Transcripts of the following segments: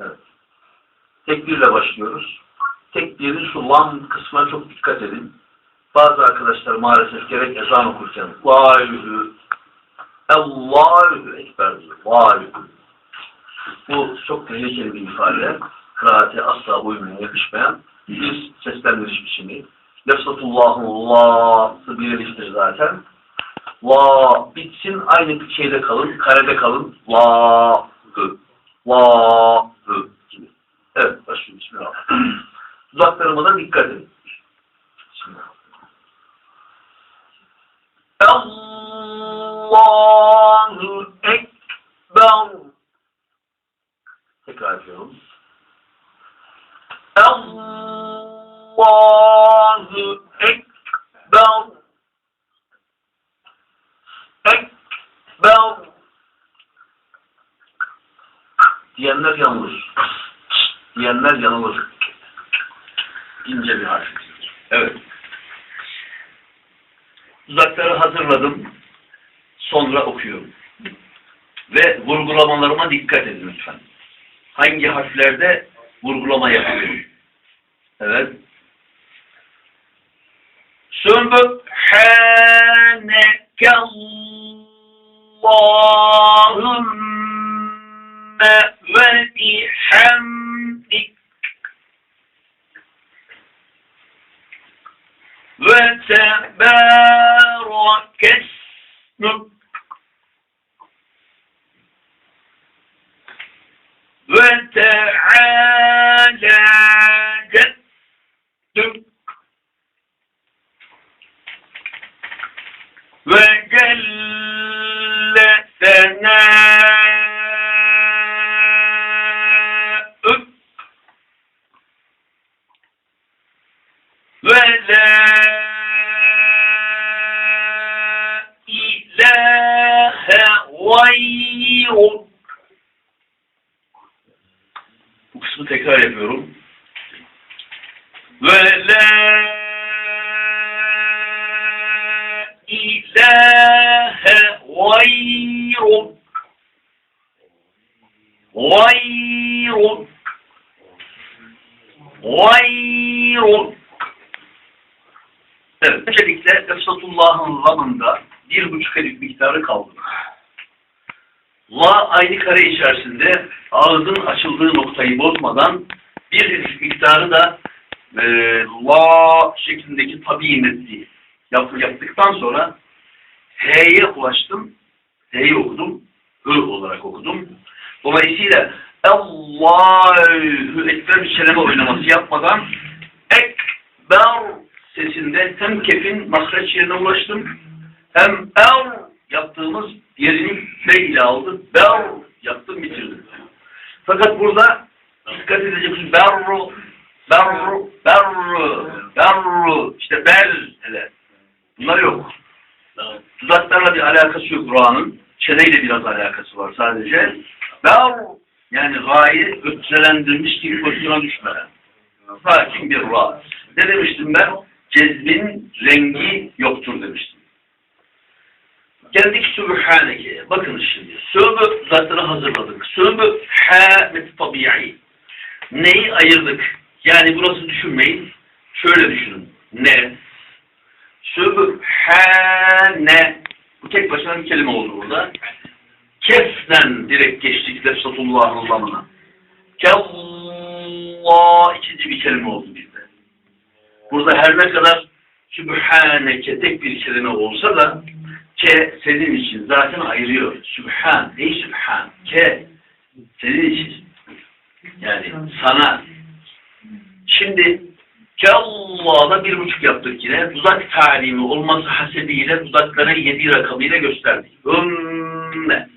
Evet. Tekbirle başlıyoruz. Tekbirin şu lam kısmına çok dikkat edin. Bazı arkadaşlar maalesef gerek ezan okurken Allahu Allahu Ekber diyor. Allahu. Bu çok tehlikeli bir ifade. Kıraate asla uymayan, yakışmayan bir seslendiriş biçimi. Lefzatullah'ın la'sı birleştir zaten. La bitsin aynı şeyde kalın, karede kalın. La hı. La hı gibi. Evet, başlıyor. Bismillah. Dudaklarıma da dikkat edin. Bismillah. Allahu Ekber. Tekrar ediyorum. Allahu. Ekber. Diyenler yanılır. Diyenler yanılır. İnce bir harf. Evet. Uzakları hazırladım. Sonra okuyorum. Ve vurgulamalarıma dikkat edin lütfen. Hangi harflerde vurgulama yapıyorum? Evet. Sübhaneke Allahümme ve bihamdik gayruk bu kısmı tekrar yapıyorum. Ve la ilahe gayruk gayruk gayruk Evet, öncelikle Efsatullah'ın lamında bir buçuk elif miktarı kaldı. La aynı kare içerisinde ağzın açıldığı noktayı bozmadan bir miktarı da e, la şeklindeki tabi metni yap, yaptıktan sonra H'ye ulaştım. H'yi okudum. Hı olarak okudum. Dolayısıyla Allahu Ekber bir kelime oynaması yapmadan Ekber sesinde hem kefin mahreç yerine ulaştım hem er yaptığımız yerini ile aldı. Ber yaptım bitirdim. Fakat burada dikkat edeceksiniz. Berru, berru, berru, berru, işte bel hele. Bunlar yok. Dudaklarla bir alakası yok Kur'an'ın. Çeneyle biraz alakası var sadece. Ber yani gayı ötrelendirmiş gibi pozisyona düşmeden. Sakin bir ra. Ne demiştim ben? Cezbin rengi yoktur demiştim. Geldik Sübhaneke'ye. Bakın şimdi. Söbü zatını hazırladık. Söbü ha meti tabi'i. Neyi ayırdık? Yani burası düşünmeyin. Şöyle düşünün. Ne? Sübhane. Bu tek başına bir kelime oldu burada. Keften direkt geçtik Lefsatullah'ın anlamına. Kellah ikinci bir kelime oldu bizde. Burada her ne kadar Sübhaneke tek bir kelime olsa da ke senin için zaten ayırıyor. Sübhan, ey Sübhan, ke senin için. Yani sana. Şimdi Allah'da bir buçuk yaptık yine. Dudak talimi olması hasebiyle dudakları yedi rakamıyla gösterdik. Hümme.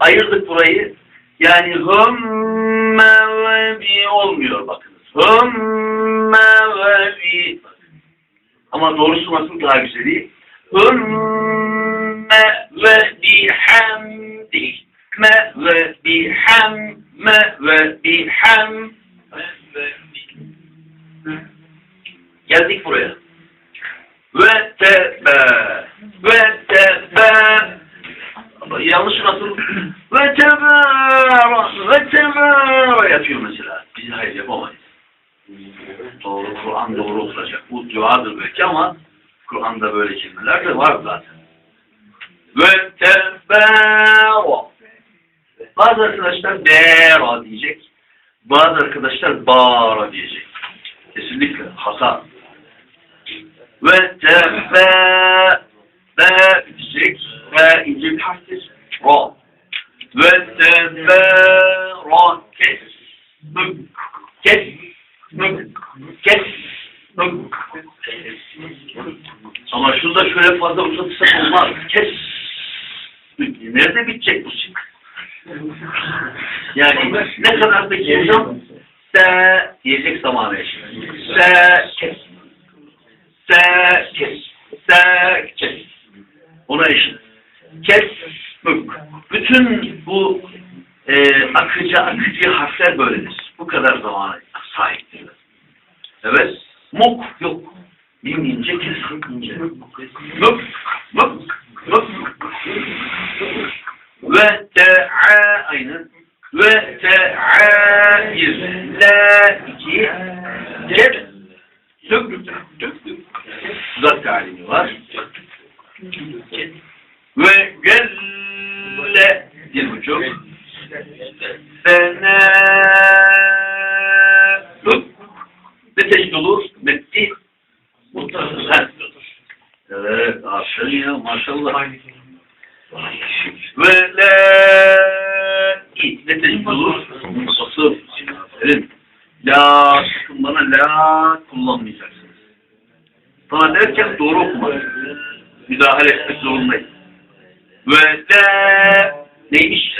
Ayırdık burayı. Yani hümme ve bi olmuyor bakınız. Hümme ve bi. Ama doğrusu nasıl daha güzeli? Hümme ve bihamdi. Me ve biham. Me ve biham. Geldik buraya. Ve tebe. Ve tebe. Ama yanlış nasıl? Ve tebara. Ve tebara. yapıyor mesela. Biz hayır yapamayız. Doğru, Kur'an doğru oturacak. Bu duadır belki ama Kur'an'da böyle kelimeler de var zaten. Ve tebero. Bazı arkadaşlar bera diyecek. Bazı arkadaşlar bara diyecek. Kesinlikle hata. Ve tebe be diyecek. Ve ince bir harftir. Ra. Ve tebe ra kes. Kes. Kes. Ama şurada şöyle fazla uzatırsak olmaz. Kes. Nerede bitecek bu şık? Yani ne kadar da hocam se diyecek zamanı eşit. Se kes. Se kes. Se kes. Ona eşit. Kes. Bütün bu e, akıcı akıcı harfler böyledir. Bu kadar zamana sahiptirler. Evet. Muk yok. Mim ince kes ince. Mük. Mük. Mük. Ve te'a aynı. Ve te'a bir. La iki. Cep. Dök. Dök. Uzak halini var. Ve gelle bir buçuk. Sene Dök. Ve tecid Aferin ya maşallah. Ve la ne olur? Asıl. Evet. La sakın bana la kullanmayacaksınız. Bana derken doğru okumalısınız. Müdahale etmek zorundayım. Ve la neymiş?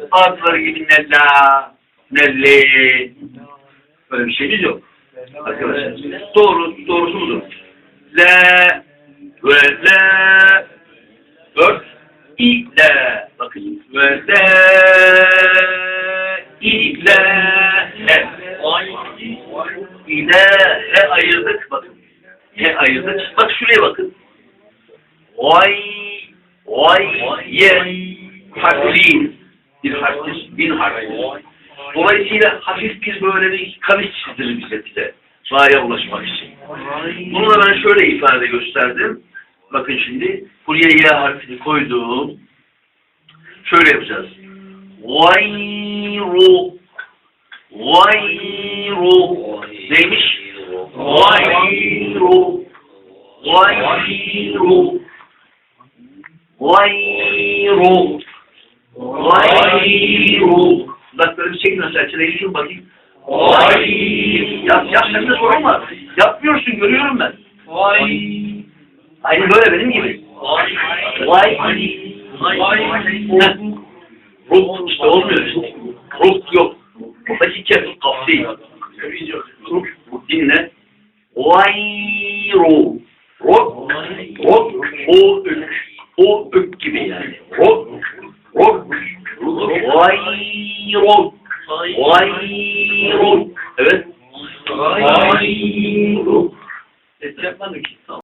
La bazıları gibi ne la ne le böyle bir şeyimiz yok. Arkadaşlar. Doğru, doğrusu budur. La ve la dört. İle bakın ve la ile e ile e ayırdık bakın. E ayırdık. Bak şuraya bakın. Vay vay ye. Harfli. Bir harftir bin harftir dolayısıyla hafif bir böyle bir kavis çizdirir bize. Bize Va'ya ulaşmak için bunu da ben şöyle ifade gösterdim. Bakın şimdi buraya Y harfini koydum. Şöyle yapacağız. Vayru Vayru Neymiş? Vayru Vayru Vayru Vayru Bak böyle bir çekin aşağı çekin bakayım. Vay. Ya, ya sende sorun var. Yapmıyorsun görüyorum ben. Vay. Aynı böyle benim gibi. Vay. Vay. Heh. Ruh işte olmuyor işte. Ruh yok. Buradaki kef kaf değil. Ruh. Ruh dinle. Vay. Ruh. Ruh. Ruh. Vay. Ruh.